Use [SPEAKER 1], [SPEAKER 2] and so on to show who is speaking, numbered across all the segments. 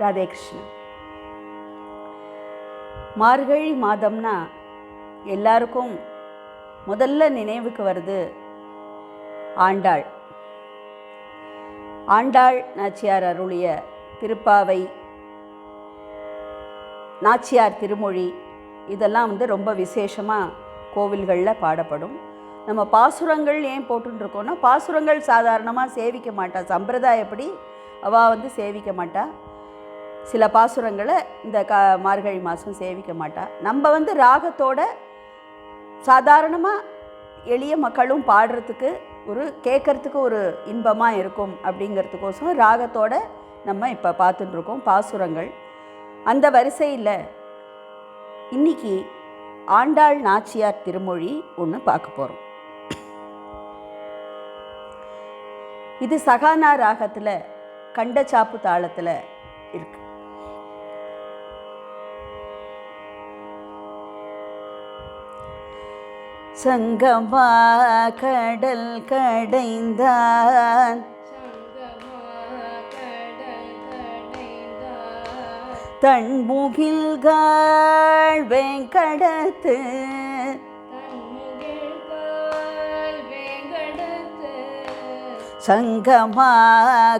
[SPEAKER 1] ராதே கிருஷ்ணன் மார்கழி மாதம்னா எல்லாருக்கும் முதல்ல நினைவுக்கு வருது ஆண்டாள். ஆண்டாள் நாச்சியார் அருளிய திருப்பாவை நாச்சியார் திருமொழி இதெல்லாம் வந்து ரொம்ப விசேஷமாக கோவில்களில் பாடப்படும். நம்ம பாசுரங்கள் ஏன் போட்டுருக்கோன்னா பாசுரங்கள் சாதாரணமாக சேவிக்க மாட்டா. சம்பிரதாயப்படி அவள் வந்து சேவிக்க மாட்டாள் சில பாசுரங்களை இந்த க மார்கழி மாதம் சேவிக்க மாட்டா. நம்ம வந்து ராகத்தோட சாதாரணமாக எளிய மக்களும் பாடுறதுக்கு ஒரு கேட்கறதுக்கு ஒரு இன்பமாக இருக்கும் அப்படிங்கிறதுக்கோசரம் ராகத்தோட நம்ம இப்போ பார்த்துட்டுருக்கோம் பாசுரங்கள். அந்த வரிசையில் இன்னைக்கு ஆண்டாள் நாச்சியார் திருமொழி ஒன்று பார்க்க போகிறோம் இது சகானா ராகத்தில் கண்டச்சாப்பு தாளத்தில் இருக்கு. சங்கமா கடல் கடைந்தான். தன்முகில்காள் வெங்கடத்து. சங்கமா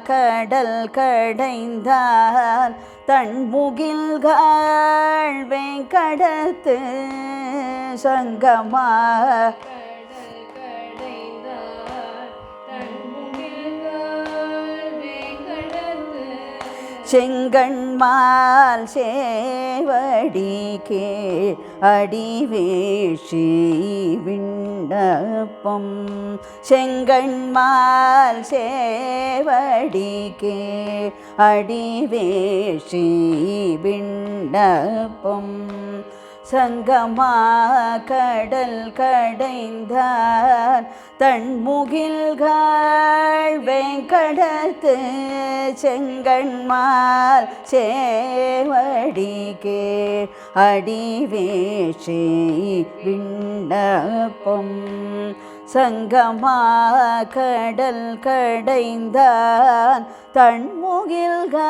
[SPEAKER 1] கடல் கடைந்தான். தன்முகில்கள் வெங்கடத்து சங்கமா செங்கண்மால் சேவடி கீழ் அடிவேஷி விண் விண்ணப்பம் செங்கண்மால் சேவடிக்கே அடிவேஷி விண்ணப்பம். சங்கமா கடல் கடைந்தார் தன்முகில்கார் வெங்கடத்து செங்கண்மால் சேவடிக்கே அடிவேஷே விண்ணப்பம். சங்கமா கடல் கடைந்தான். தன்முகில்கள்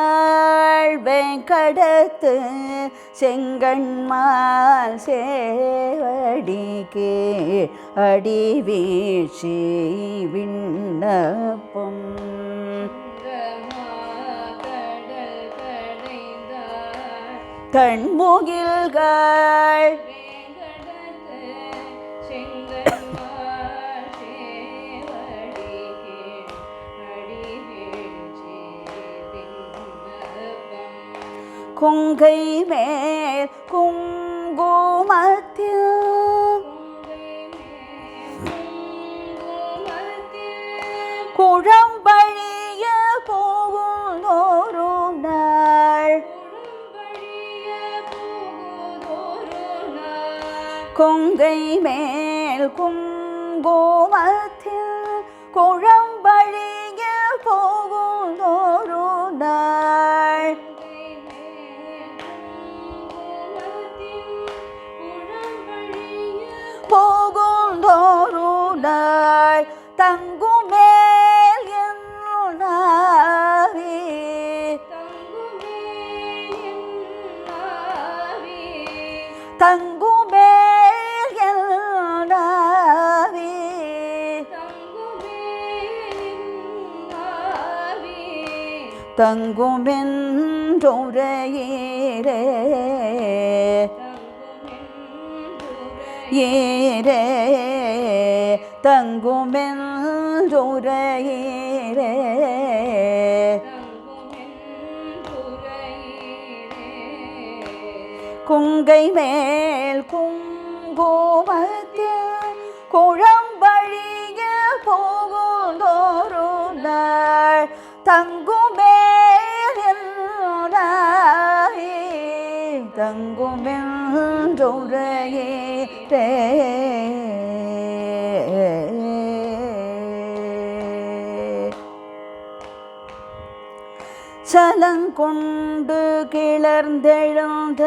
[SPEAKER 1] வெங்கடத்து செங்கண்மால் சேவடிக்கே அடிவீழ்ச்சி விண்ணப்பம். தன்முகில்கள் கொங்கை மேல் குங்குமத்தில். குழம்பழிய போகும் ஒரு நாள். கொங்கை மேல் குங்குமத்தில் குழம்பழிய நாள் தங்கும் மேல் என்னாவே தங்கும் மேல் என்னாவே தங்கும் என்றுரையீரே ஏரே தங்கும் குங்கை மேல் குங்குமத்தில் குழ சலங்கொண்டு கிளர்ந்தெழுந்த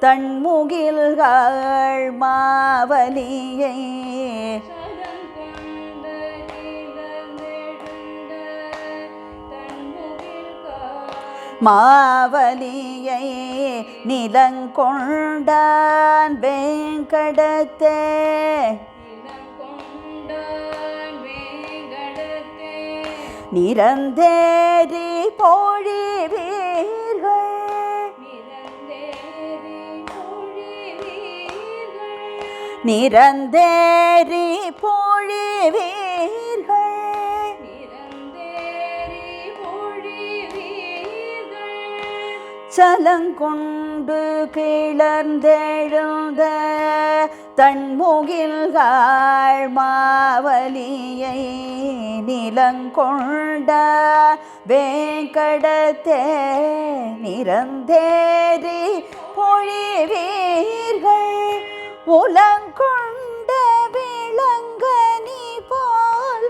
[SPEAKER 1] தன்முகில்கள் மாவலியை. மாவலியை நிலங்கொண்டான் வேங்கடத்தே.
[SPEAKER 2] நிறந்தேறி பொழிவீர்கள்.
[SPEAKER 1] நிறந்தேரி பொழிவீர்கள்.
[SPEAKER 2] நிறந்தேறி பொழிவீர்கள்
[SPEAKER 1] சலங்கொண்டு கிளர்ந்தெழுந்த தன்முகில்காள் மாவலியை நிலங்கொண்ட வேங்கடத்தே நிறந்தேரி பொழிவீர்கள். உலங்கொண்ட விளங்கனி போல்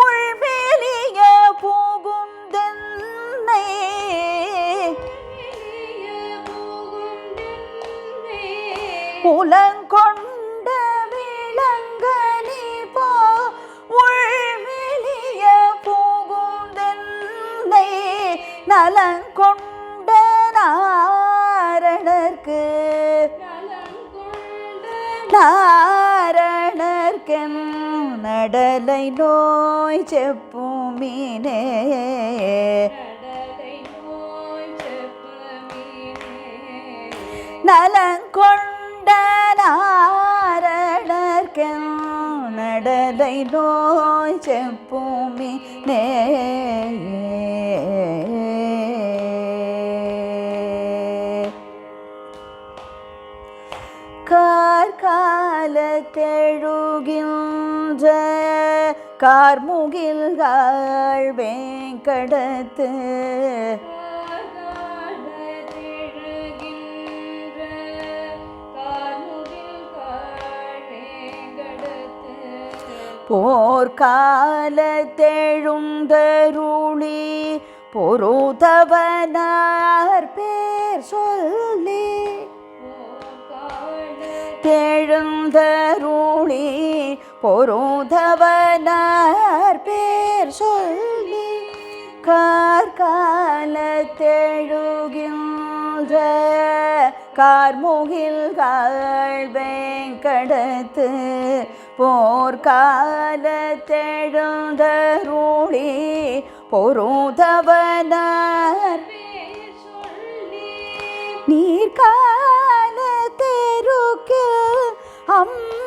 [SPEAKER 1] உள்மேலிய புகுந்தன்னை
[SPEAKER 2] வெளிய
[SPEAKER 1] நலங்கொண்ட நாரணர்க்கு. நாரணர்க்கென் நடலை நோய் செப்புமினே
[SPEAKER 2] கடலை
[SPEAKER 1] நலங்கொண்ட நாரணர்க்கென் நடலை நோய் செப்புமினே கார்முகில்கள் வேங்கடத்து. போர்க்காலத்தெழுந்தருளி பொருதவனார் பேர் சொல்லி. தெழுந்தருளி பொருதவனார் பேர் சொல்லி கார்காலத்தெழுகின்ற கார்முகில்கள் வேங்கடத்து போர்க்காலத்தெழுந்தருளி பொருதவனார் நீர்கால தெருக்கில் அம்மா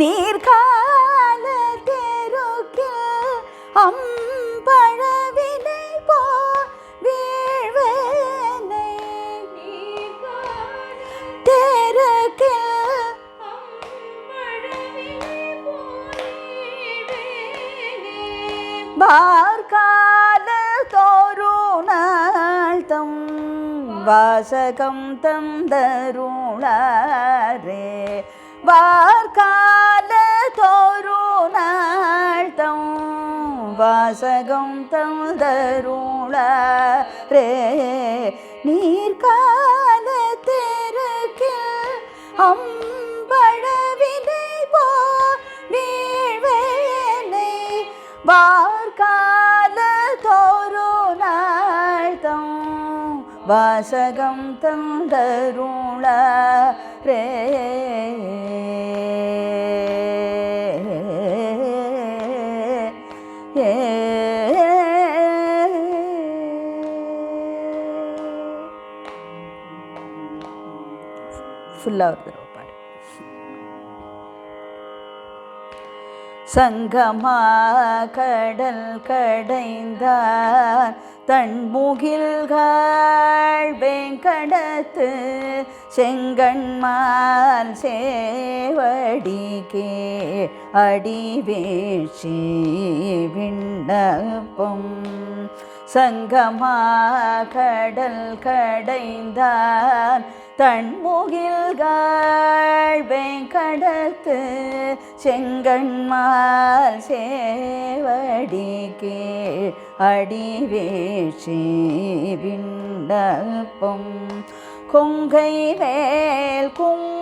[SPEAKER 1] நீர்கால தெருக்கில் அம்பழவினை போ வீழ்வேனை. தெருக்கில் பார்க்கால தோறுநாள் தம் வாசகம் தந்தருளாரே வார்கால தோறுநாள் தம் வாசகம் தந்தருள ரே. நீர்கால தெருக்கில் அம்பழவினை போ வீழ்வேனை வார்கால தோறு நாள் தம் வாசகம் தந்தருள ரே ஃபுல்லாக ஒரு தடவை பாடு. சங்கமா கடல் கடைந்தான் தன்முகில்கள் வெங்கடத்து செங்கண்மால் சேவடிக்கே அடிவேஷி விண்ணப்பம். சங்கமா கடல் கடைந்தான் தன்முகில்கள் வெங்கடத்து. செங்கண்மால் சேவடிக்கே அடிவேஷி விண்ணப்பம். கொங்கை வேல் குங்குமத்தில்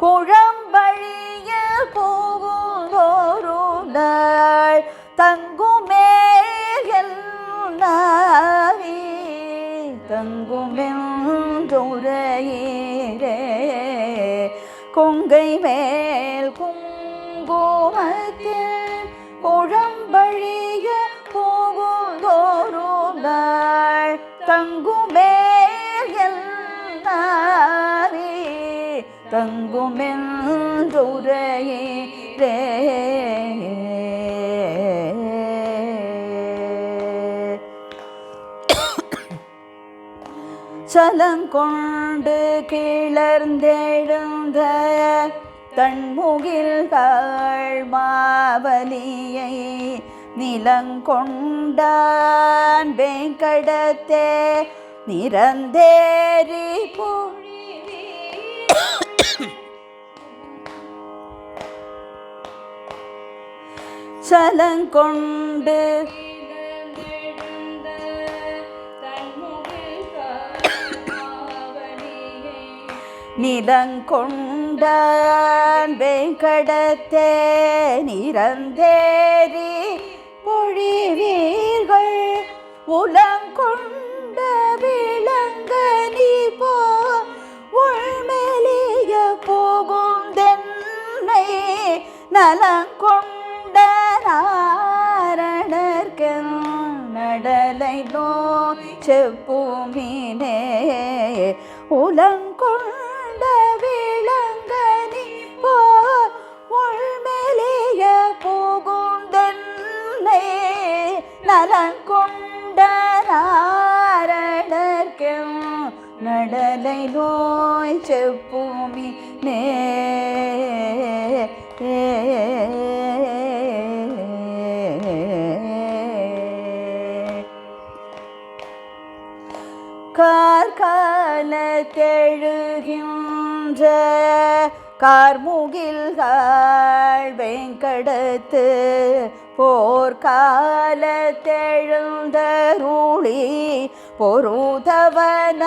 [SPEAKER 1] குழம்பழிய போகுதோரு நாள் தங்குமேல் நாவி தங்குமென்றுரையீரே கொங்கை மேல் குங்குமத்தில் குழம்பழிய தங்குமென்றுரையே சலங்கொண்டு கிளர்ந்தெழுந்த தன்முகில்கள் தாழ்மாவலியை நிலங்கொண்டான் வெங்கடத்தே நிறந்தேறி போ சலங்கொண்டு
[SPEAKER 2] இழந்தெழுந்த
[SPEAKER 1] நிலங்கொண்டான் வெங்கடத்தே நிறந்தேறி பொழிவீர்கள். உலங்கொண்ட விளங்கனி போ உள்மெலிய போகுந்தென்னை நலங்கொண்ட நோய் செப்புமினே உலங்கொண்ட விளங்கனி போ உள்மெலிய போகுந்தென்னை நலங்கொண்ட நாரணர்க்கு நடலை நோய் செப்புமி நே கார்காலத்தெழுகின்ற கார்முகில்கள் வெங்கடத்து போர்க்காலத்தெழுந்தருளி பொருதவன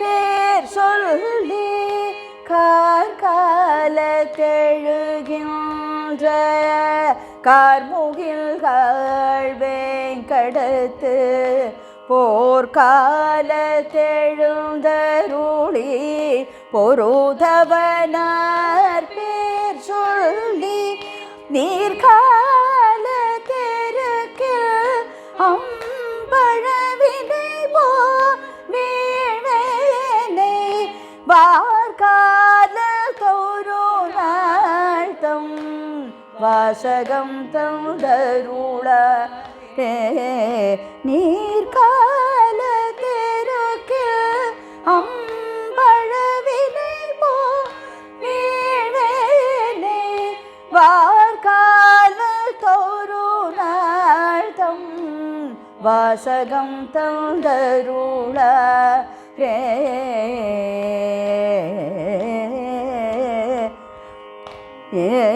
[SPEAKER 1] பேர் சொல்லி கார்காலத்தெழுகின்ற கார்மு போர்க்காலத்தெழுந்தருளி பொருதவனார் பேர் சொல்லி நீர்கால தெருக்கில் அம்பழவினை போ வீணையனை வார்கால தோறு நாழ்த்தம் வாசகம் தந்தருள நீர்கால தெருக்கு அம்பழவினை போ வீழ்வேனை வார்கால தோறு நாழ்த்தம் வாசகம் தந்தருள ரே. ஏ.